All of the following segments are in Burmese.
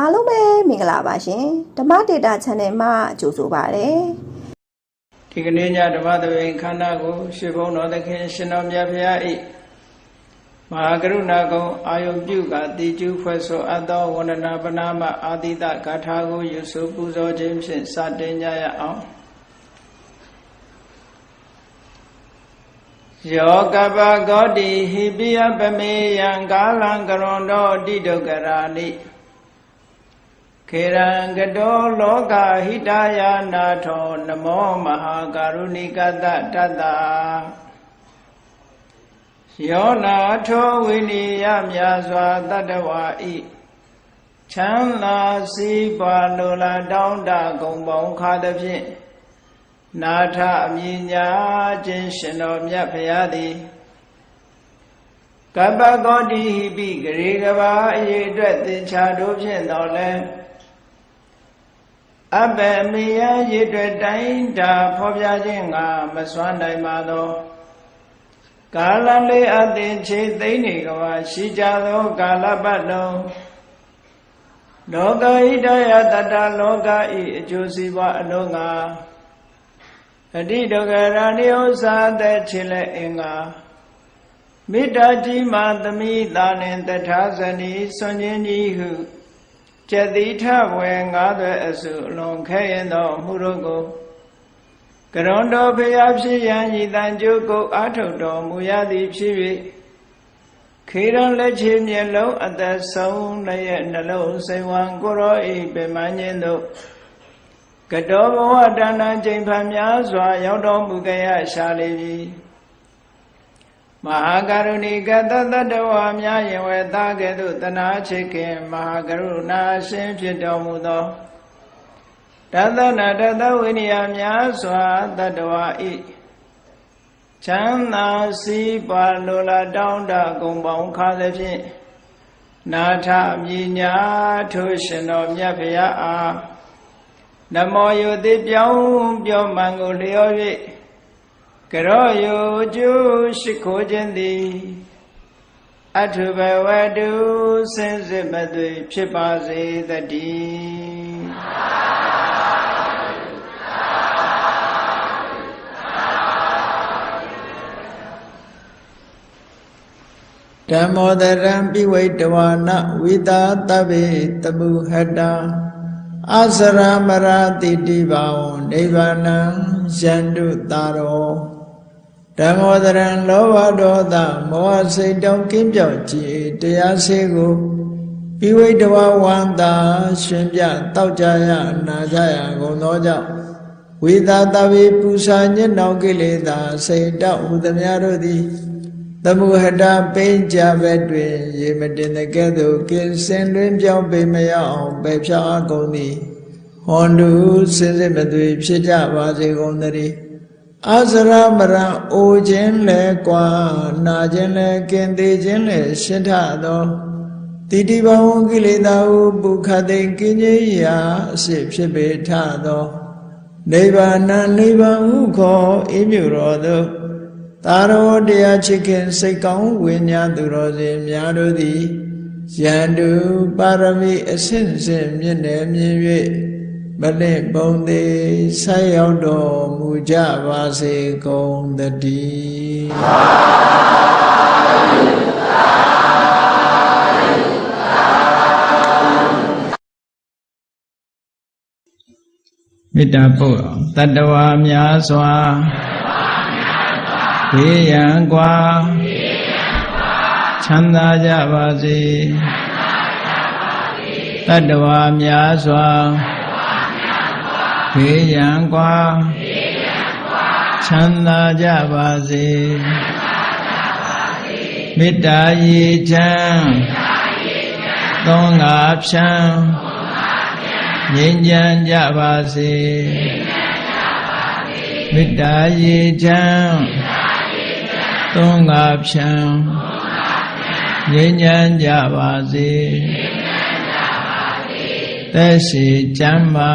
အားလုံးပဲမင်္ဂလာပါရှင်ဓမ္မဒေတာ channel မှာကြိုဆိုပါရစေဒီကနေ့ညဓမ္မသဘင်ခန္ဓာကိုရွှေဘုံတော်သခင်ရှင်တော်မြတ်ဖရာဤမဟာကရုဏာကုံအာယုပြုကတိကျူဖွဲ့ဆိုအပ်သောဝန္ဒနာပနာမအာတိတဂါထာကိုယူဆပူဇော်ခြင်းဖြင့်စတင်ကြရအောင်ယောကပဂောတိဟိပိယပမေယံကာလံကရွန်တော်တိဒုက္ခရာနိ ခေရံကတောလောကဟိတယာနာထောနမောမဟာကရုဏိကတတတ္တယောနာထောဝိနိယမြာစွာတတ္တဝါဤချမ်းသာစီးပွားလိုလားတောင်းတဂုံပေါင်းခါသဖြင့်နာထအမြင်ညာခြင်းရှင်တော်မြတ်ဖရာသည်ကပ္ပဂောတိဟိပိဂရေကဘာအရေးအတွက်သင်္ချာတို့ဖြင့်တော်လဲ အဘယ်အမိယရည်တွေ့တိုင်းတာဖော်ပြခြင်းကမစွမ်းနိုင်ပါသောကာလလေးအသင်ချေသိမ့်နေကဘာရှိကြသောကာလပတ်လုံးလောကဣတယတတလောကဤအကျိုးစီးပွားအလုံးငါအတိဒုက္ခရာနိဥ္စာတဲ့ချေလက်အင်္ဂါမေတ္တာကြီးမှသမိသာနှင့်တထာဇနီဆွန်ခြင်းကြီးဟု ကျက်တိထဝေငါးသွဲအစုအလွန်ခဲရင်သောမှုတို့ကိုကရွန်တော်ဖျားဖြစ်ရန်ဤတန်ကြိုးကိုအာထုတ်တော်မူရသည်ဖြစ်၍ခေရန်လက်ချေမျက်လုံးအသက်ဆုံးလည်းရဲ့နှလုံးစိမ်ဝံကိုရောဤပင်မညင်းတို့ကတောဘဝဒါနချိန်ဖန်များစွာ ရောက်တော်မူကြရရှာလေပြီ မဟာကရုဏီကတတတဝါများယင်ဝေသားကဲ့သို့တနာချစ်ခင်မဟာကရုဏာရှင်ဖြစ်တော်မူသောတသနာတသဝိနည်းများစွာတတဝါဤချမ်းသာစီးပါလိုလားတောင်းတဂုံပေါင်းခါသဖြင့်နာထမြညာထိုရှင်တော်မြတ်ဖရာအားနမောယုတိပြောင်းပြောမှန်ကိုလျော်၍ ကရောယုကျုရှိခိုးခြင်းသည်အထုဘဝတုစင်စစ်မသွေဖြစ်ပါစေတည်းဓမ္မောတရံပိဝိတဝါနဝိတာတဗ္ဗေတမှုဟတံ အစရမရတိတိဘာဝနိဗ္ဗာနံယန္တုတာရောဓမ္မောတရံလောဘဒေါသမောဟစိတ်တောင်းကင်းပြောက်ကြည်တရားစေကိုပိဝိတဝဝန္တာရှင်ပြတောက်ကြရနာကြရကုန်သောကြောင့်ဝိသာတဗေပူဇာညစ်နှောင်ကိလေသာစိတ်တောက်ဟူသည်များတို့သည် သမုဟတပိဉ္ကြဘက်တွင်ရေမတင်တဲ့ကဲ့သို့ကင်းစင်တွင်ပြောင်းပေမရအောင်ပယ်ဖြောင်းအကုန်သည်ဟွန်တုစင်စစ်မသွေဖြစ်ကြပါစေကုန်သတည်းအစရမရံအိုခြင်းလဲကွာနာခြင်းလဲကင်သေးခြင်းလဲရှင်းထသောတိတိဘဝကိလေသာဟုပုခတိကင်းကြီးရာအစစ်ဖြစ်ပေထသောနိဗ္ဗာန်နိဗ္ဗာန်ဟုခေါ်အေးမြူတော်သော သာရောတရားချစ်ခင်စိတ်ကောင်းဝိညာသူတော်စင်များတို့သည်ယန္တုပါရမီအစဉ်စဉ်မြင့်တယ်မြင်၍မလင့်ပုံသေးဆက်ရောက်တော်မူကြပါစေကုန်သတည်းမေတ္တာပို့အောင်တတဝါများစွာ ဘေးရန်กว่าချမ်းသာကြပါစေတတ္တဝါများစွာဘေးရန်กว่าချမ်းသာကြပါစေမေတ္တာရေချမ်းသုံးငါဖြံငြိမ်းချမ်းကြပါစေမေတ္တာရေချမ်း သုံးငါဖြံငြိမ်းချမ်းကြပါစေသက်ရှိချမ်းသာ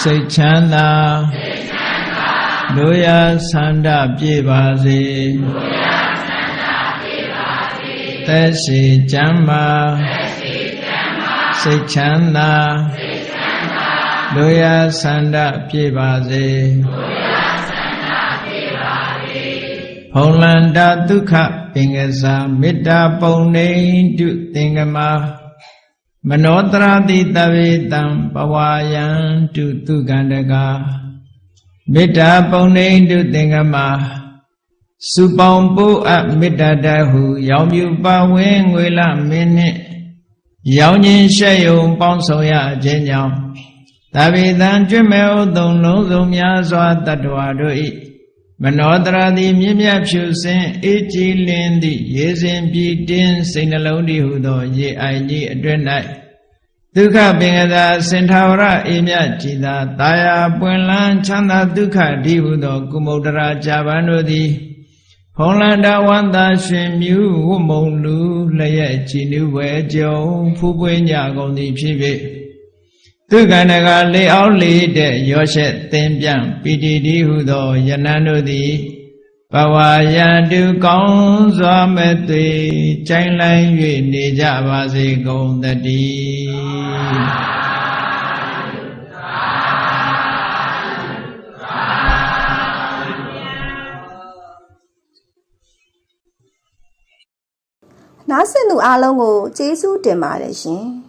စိတ်ချမ်းသာတို့ရဆန္ဒပြေပါစေသက်ရှိချမ်းသာစိတ်ချမ်းသာစိတ်ချမ်းသာလူရဆန္ဒပြေပါစေလူရဆန္ဒပြေပါစေ ဖုံလန္တာဒုက္ခပင်ကစားမေတ္တာပုံနေတုသင်္ကမာမနောတရာတိတဝေတံပဝါယံတုသူကန္တကာမေတ္တာပုံနေတုသင်္ကမာစုပေါင်းပို့အပ်မေတ္တာတဟုရောင်မြူပါဝင်းငွေလမင်းနှင့်ရောင်ခြင်းရှက်ယုံပေါင်းဆောင်ရခြင်းကြောင့်တဗေတံကျွတ်မဲ့ဥသုံလုံးစုံများစွာတတ္တဝါတို့၏ မနောတရာသည်မြင့်မြတ်ဖြူစင်အေးကြည်လင်းသည့်ရေစဉ်ပြည်တင်းစိတ်နှလုံးတည်းဟုသော ရေအိုင်ကြီးအတွင်၌ဒုက္ခပင်ကသာစင်ထာဝရအေးမြတ်ကြည်သာတာယာပွင့်လန်းချမ်းသာဒုက္ခတည်းဟုသော ကုမုဒ္ဒရာဇာပန်တို့သည်ဖုံးလန္တဝန္တာရှင်မြူဝမုံလူလျက်ကြည်နူဝဲကြုံဖူးပွင့်ကြကုန်သည်ဖြစ်ဖြစ် သူကန္တကလေအောင်လေတဲ့ရောရှက်သင်ပြန်ပီတိတိဟုသောယနန်တို့သည်ဘဝယံတုကောင်းစွာမဲ့သွေကြိုင်လိုင်း၍နေကြပါစေကုန်သတည်းနားဆင်သူအားလုံးကိုကျေးဇူးတင်ပါတယ်ရှင်။